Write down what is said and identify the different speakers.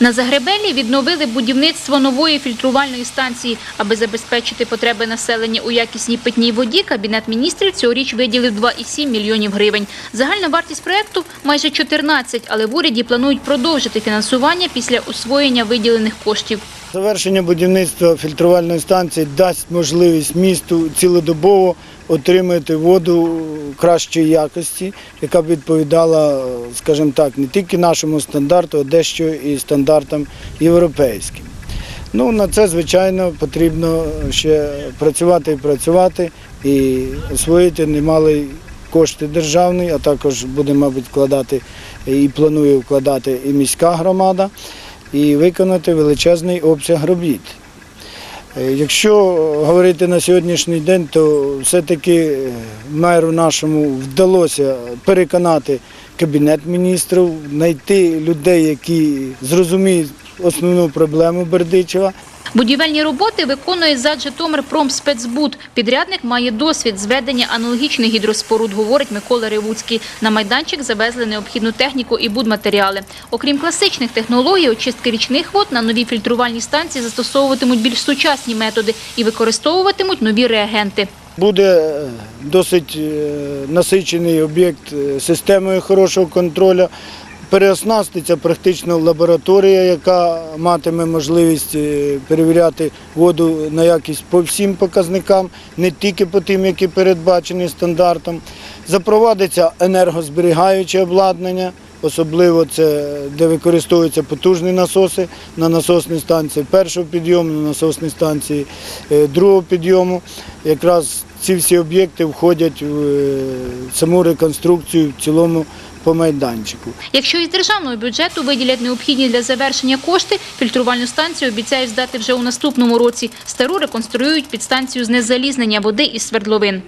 Speaker 1: На Загребелі відновили будівництво нової фільтрувальної станції. Аби забезпечити потреби населення у якісній питній воді, Кабінет міністрів цьогоріч виділив 2,7 мільйонів гривень. Загальна вартість проєкту – майже 14, але в уряді планують продовжити фінансування після освоєння виділених коштів.
Speaker 2: Завершення будівництва фільтрувальної станції дасть можливість місту цілодобово отримати воду кращої якості, яка б відповідала, скажімо так, не тільки нашому стандарту, а дещо і стандартам європейським. Ну, на це, звичайно, потрібно ще працювати і працювати і освоїти немалий кошти державний, а також буде, мабуть, вкладати і планує вкладати і міська громада, і виконати величезний обсяг робіт. Е, Якщо говорити на сьогоднішній день, то все-таки е, меру нашому вдалося переконати кабінет міністрів, знайти людей, які зрозуміють основну проблему Бердичева.
Speaker 1: Будівельні роботи виконує ЗАД «Житомирпромспецбуд». Підрядник має досвід зведення аналогічних гідроспоруд, говорить Микола Ривуцький. На майданчик завезли необхідну техніку і будматеріали. Окрім класичних технологій очистки річних вод, на новій фільтрувальній станції застосовуватимуть більш сучасні методи і використовуватимуть нові реагенти.
Speaker 2: Буде е, досить е, насичений об'єкт е, системою хорошого контролю. Переоснаститься практично лабораторія, яка матиме можливість е, перевіряти воду на якість по всім показникам, не тільки по тим, які передбачені стандартом. Запровадиться енергозберігаюче обладнання, особливо це де використовуються потужні насоси на насосній станції першого підйому, на насосній станції е, другого підйому. Якраз ці всі об'єкти входять в е, саму реконструкцію в цілому по майданчику.
Speaker 1: Якщо із державного бюджету виділять необхідні для завершення кошти, фільтрувальну станцію обіцяють здати вже у наступному році. Стару реконструюють під станцію з незалізнення води із свердловин.